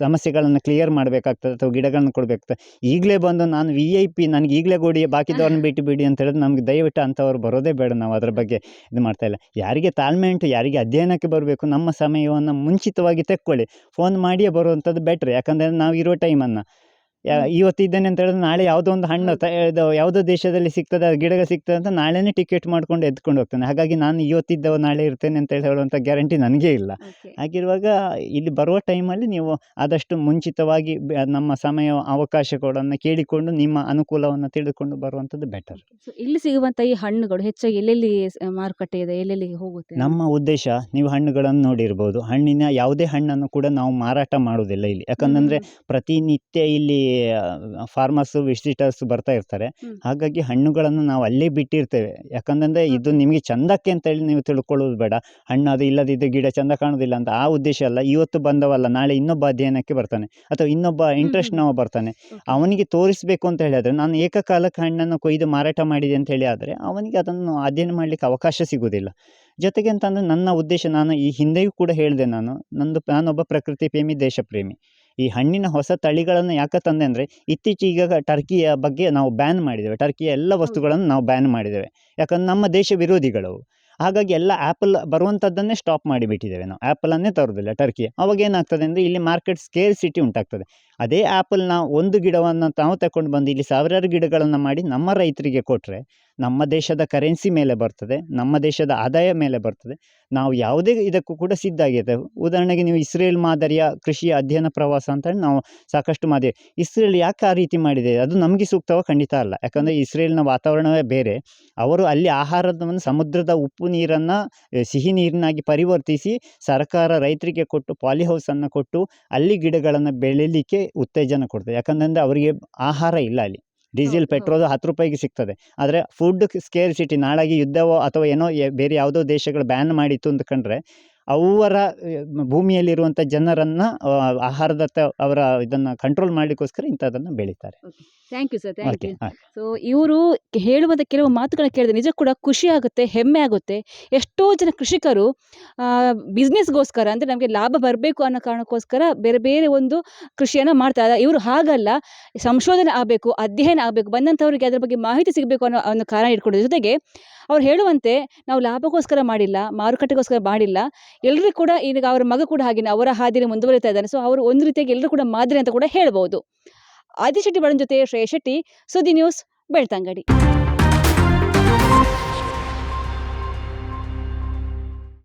ಸಮಸ್ಯೆಗಳನ್ನು ಕ್ಲಿಯರ್ ಮಾಡಬೇಕಾಗ್ತದೆ ಅಥವಾ ಗಿಡಗಳನ್ನು ಕೊಡಬೇಕಾಗ್ತದೆ. ಈಗಲೇ ಬಂದು ನಾನು ವಿ ಐ ಪಿ ನನಗೆ ಈಗಲೇ ಕೊಡಿ ಬಾಕಿದವ್ರನ್ನ ಬಿಟ್ಟು ಬಿಡಿ ಅಂತ ಹೇಳಿದ್ರೆ ನಮ್ಗೆ ದಯವಿಟ್ಟು ಅಂಥವ್ರು ಬರೋದೇ ಬೇಡ ನಾವು ಅದರ ಬಗ್ಗೆ ಇದು ಮಾಡ್ತಾ ಇಲ್ಲ. ಯಾರಿಗೆ ತಾಳ್ಮೆ ಉಂಟು ಯಾರಿಗೆ ಅಧ್ಯಯನಕ್ಕೆ ಬರಬೇಕು, ನಮ್ಮ ಸಮಯವನ್ನು ಮುಂಚಿತವಾಗಿ ತೆಕ್ಕೊಳ್ಳಿ. ಫೋನ್ ಮಾಡಿಯೇ ಬರುವಂಥದ್ದು ಬೆಟ್ರ್ ಯಾಕಂದರೆ ನಾವು ಇರೋ ಟೈಮನ್ನು. ಇವತ್ತು ಇದ್ದೇನೆ ಅಂತ ಹೇಳಿದ್ರೆ ನಾಳೆ ಯಾವುದೋ ಒಂದು ಹಣ್ಣು ಇದು ಯಾವುದೋ ದೇಶದಲ್ಲಿ ಸಿಗ್ತದೆ ಗಿಡಗಳು ಗಿಡಗ ಸಿಗ್ತದೆ ಅಂತ ನಾಳೆನೇ ಟಿಕೆಟ್ ಮಾಡ್ಕೊಂಡು ಎದ್ಕೊಂಡು ಹೋಗ್ತಾನೆ. ಹಾಗಾಗಿ ನಾನು ಇವತ್ತಿದ್ದವ ನಾಳೆ ಇರ್ತೇನೆ ಅಂತ ಹೇಳಿ ಹೇಳುವಂಥ ಗ್ಯಾರಂಟಿ ನನಗೆ ಇಲ್ಲ. ಹಾಗಿರುವಾಗ ಇಲ್ಲಿ ಬರುವ ಟೈಮಲ್ಲಿ ನೀವು ಆದಷ್ಟು ಮುಂಚಿತವಾಗಿ ನಮ್ಮ ಸಮಯ ಅವಕಾಶಗಳನ್ನು ಕೇಳಿಕೊಂಡು ನಿಮ್ಮ ಅನುಕೂಲವನ್ನು ತಿಳಿದುಕೊಂಡು ಬರುವಂಥದ್ದು ಬೆಟರ್ ಇಲ್ಲಿ ಸಿಗುವಂಥ ಈ ಹಣ್ಣುಗಳು ಹೆಚ್ಚಾಗಿ ಎಲ್ಲೆಲ್ಲಿ ಮಾರುಕಟ್ಟೆ ಇದೆ ಎಲ್ಲೆಲ್ಲಿ ಹೋಗುತ್ತೆ? ನಮ್ಮ ಉದ್ದೇಶ ನೀವು ಹಣ್ಣುಗಳನ್ನು ನೋಡಿರ್ಬೋದು. ಹಣ್ಣಿನ ಯಾವುದೇ ಹಣ್ಣನ್ನು ಕೂಡ ನಾವು ಮಾರಾಟ ಮಾಡುವುದಿಲ್ಲ ಇಲ್ಲಿ. ಯಾಕಂತಂದರೆ ಪ್ರತಿನಿತ್ಯ ಇಲ್ಲಿ ಫಾರ್ಮರ್ಸು ವಿಸಿಟರ್ಸ್ ಬರ್ತಾ ಇರ್ತಾರೆ. ಹಾಗಾಗಿ ಹಣ್ಣುಗಳನ್ನು ನಾವು ಅಲ್ಲೇ ಬಿಟ್ಟಿರ್ತೇವೆ. ಯಾಕಂದ್ರೆ ಇದು ನಿಮಗೆ ಚಂದಕ್ಕೆ ಅಂತೇಳಿ ನೀವು ತಿಳ್ಕೊಳ್ಳೋದು ಬೇಡ. ಹಣ್ಣು ಅದು ಇಲ್ಲದಿದ್ದು ಗಿಡ ಚಂದ ಕಾಣೋದಿಲ್ಲ ಅಂತ ಆ ಉದ್ದೇಶ ಅಲ್ಲ. ಇವತ್ತು ಬಂದವಲ್ಲ ನಾಳೆ ಇನ್ನೊಬ್ಬ ಅಧ್ಯಯನಕ್ಕೆ ಬರ್ತಾನೆ. ಅಥವಾ ಇನ್ನೊಬ್ಬ ಇಂಟ್ರೆಸ್ಟ್ ನಾವು ಬರ್ತಾನೆ. ಅವನಿಗೆ ತೋರಿಸಬೇಕು ಅಂತ ಹೇಳಿದ್ರೆ ನಾನು ಏಕಕಾಲಕ್ಕೆ ಹಣ್ಣನ್ನು ಕೊಯ್ದು ಮಾರಾಟ ಮಾಡಿದೆ ಅಂತ ಹೇಳಿ ಆದರೆ ಅವನಿಗೆ ಅದನ್ನು ಅಧ್ಯಯನ ಮಾಡಲಿಕ್ಕೆ ಅವಕಾಶ ಸಿಗುವುದಿಲ್ಲ. ಜೊತೆಗೆ ಅಂತಂದರೆ ನನ್ನ ಉದ್ದೇಶ ನಾನು ಈ ಹಿಂದೆಯೂ ಕೂಡ ಹೇಳಿದೆ ನಾನು ನಂದು ನಾನೊಬ್ಬ ಪ್ರಕೃತಿ ಪ್ರೇಮಿ ದೇಶ ಪ್ರೇಮಿ ಈ ಹಣ್ಣಿನ ಹೊಸ ತಳಿಗಳನ್ನು ಯಾಕೆ ತಂದೆ ಅಂದರೆ ಇತ್ತೀಚೆಗೆ ಟರ್ಕಿಯ ಬಗ್ಗೆ ನಾವು ಬ್ಯಾನ್ ಮಾಡಿದ್ದೇವೆ. ಟರ್ಕಿಯ ಎಲ್ಲ ವಸ್ತುಗಳನ್ನು ನಾವು ಬ್ಯಾನ್ ಮಾಡಿದ್ದೇವೆ. ಯಾಕಂದ್ರೆ ನಮ್ಮ ದೇಶ ವಿರೋಧಿಗಳು. ಹಾಗಾಗಿ ಎಲ್ಲ ಆ್ಯಪಲ್ ಬರುವಂಥದ್ದನ್ನೇ ಸ್ಟಾಪ್ ಮಾಡಿಬಿಟ್ಟಿದ್ದೇವೆ ನಾವು. ಆ್ಯಪಲನ್ನೇ ತರೋದಿಲ್ಲ ಟರ್ಕಿ ಅವಾಗ ಏನಾಗ್ತದೆ ಅಂದರೆ ಇಲ್ಲಿ ಮಾರ್ಕೆಟ್ ಸ್ಕೇರ್ ಸಿಟಿ ಉಂಟಾಗ್ತದೆ. ಅದೇ ಆ್ಯಪಲ್ನ ಒಂದು ಗಿಡವನ್ನು ತಾವು ತಗೊಂಡು ಬಂದು ಇಲ್ಲಿ ಸಾವಿರಾರು ಗಿಡಗಳನ್ನು ಮಾಡಿ ನಮ್ಮ ರೈತರಿಗೆ ಕೊಟ್ಟರೆ ನಮ್ಮ ದೇಶದ ಕರೆನ್ಸಿ ಮೇಲೆ ಬರ್ತದೆ, ನಮ್ಮ ದೇಶದ ಆದಾಯ ಮೇಲೆ ಬರ್ತದೆ. ನಾವು ಯಾವುದೇ ಇದಕ್ಕೂ ಕೂಡ ಸಿದ್ಧ ಆಗಿದೆ ಉದಾಹರಣೆಗೆ ನೀವು ಇಸ್ರೇಲ್ ಮಾದರಿಯ ಕೃಷಿಯ ಅಧ್ಯಯನ ಪ್ರವಾಸ ಅಂತೇಳಿ ನಾವು ಸಾಕಷ್ಟು ಮಾದರಿ ಇಸ್ರೇಲ್ ಯಾಕೆ ಆ ರೀತಿ ಮಾಡಿದೆ? ಅದು ನಮಗೆ ಸೂಕ್ತವ ಖಂಡಿತ ಅಲ್ಲ. ಯಾಕಂದರೆ ಇಸ್ರೇಲ್ನ ವಾತಾವರಣವೇ ಬೇರೆ. ಅವರು ಅಲ್ಲಿ ಆಹಾರವನ್ನು ಸಮುದ್ರದ ಉಪ್ಪು ನೀರನ್ನು ಸಿಹಿ ನೀರಿನಾಗಿ ಪರಿವರ್ತಿಸಿ ಸರ್ಕಾರ ರೈತರಿಗೆ ಕೊಟ್ಟು ಪಾಲಿಹೌಸನ್ನು ಕೊಟ್ಟು ಅಲ್ಲಿ ಗಿಡಗಳನ್ನು ಬೆಳೀಲಿಕ್ಕೆ ಉತ್ತೇಜನ ಕೊಡ್ತದೆ. ಯಾಕಂದರೆ ಅವರಿಗೆ ಆಹಾರ ಇಲ್ಲ ಅಲ್ಲಿ. ಡೀಸೆಲ್ ಪೆಟ್ರೋಲ್ ಹತ್ತು ರೂಪಾಯಿಗೆ ಸಿಗ್ತದೆ. ಆದರೆ ಫುಡ್ ಸ್ಕೇರ್ ಸಿಟಿ ನಾಳಾಗಿ ಯುದ್ಧವೋ ಅಥವಾ ಏನೋ ಬೇರೆ ಯಾವುದೋ ದೇಶಗಳು ಬ್ಯಾನ್ ಮಾಡಿತ್ತು ಅಂದ್ಕೊಂಡ್ರೆ ಅವರ ಭೂಮಿಯಲ್ಲಿರುವಂಥ ಜನರನ್ನು ಆಹಾರದತ್ತ ಅವರ ಇದನ್ನು ಕಂಟ್ರೋಲ್ ಮಾಡಲಿಕ್ಕೋಸ್ಕರ ಇಂಥದ್ದನ್ನು ಬೆಳೀತಾರೆ. Thank you sir thank you so ಇವರು ಹೇಳುವಂಥ ಕೆಲವು ಮಾತುಗಳನ್ನ ಕೇಳಿದ್ರೆ ನಿಜ ಕೂಡ ಖುಷಿ ಆಗುತ್ತೆ ಹೆಮ್ಮೆ ಆಗುತ್ತೆ. ಎಷ್ಟೋ ಜನ ಕೃಷಿಕರು ಬಿಸ್ನೆಸ್ಗೋಸ್ಕರ ಅಂದರೆ ನಮಗೆ ಲಾಭ ಬರಬೇಕು ಅನ್ನೋ ಕಾರಣಕ್ಕೋಸ್ಕರ ಬೇರೆ ಬೇರೆ ಒಂದು ಕೃಷಿಯನ್ನು ಮಾಡ್ತಾರೆ ಇವರು ಹಾಗಲ್ಲ ಸಂಶೋಧನೆ ಆಗಬೇಕು ಅಧ್ಯಯನ ಆಗಬೇಕು ಬಂದಂಥವ್ರಿಗೆ ಅದರ ಬಗ್ಗೆ ಮಾಹಿತಿ ಸಿಗಬೇಕು ಅನ್ನೋ ಒಂದು ಕಾರಣ ಇಟ್ಕೊಂಡಿದ್ದ ಜೊತೆಗೆ ಅವ್ರು ಹೇಳುವಂತೆ ನಾವು ಲಾಭಕ್ಕೋಸ್ಕರ ಮಾಡಿಲ್ಲ, ಮಾರುಕಟ್ಟೆಗೋಸ್ಕರ ಮಾಡಿಲ್ಲ. ಎಲ್ಲರೂ ಕೂಡ ಈಗ ಅವರ ಮಗ ಕೂಡ ಹಾಗೆ ಅವರ ಹಾದಿಯಲ್ಲಿ ಮುಂದುವರಿತಾ ಇದ್ದಾನೆ. ಸೊ ಅವರು ಒಂದು ರೀತಿಯಾಗಿ ಎಲ್ಲರೂ ಕೂಡ ಮಾದರಿ ಅಂತ ಕೂಡ ಹೇಳ್ಬೋದು. ಆದಿಶೆಟ್ಟಿ ಬಳನ ಜೊತೆ ಶ್ರೇಯಶೆಟ್ಟಿ, ಸುದ್ದಿ ನ್ಯೂಸ್ ಬೆಳ್ತಂಗಡಿ.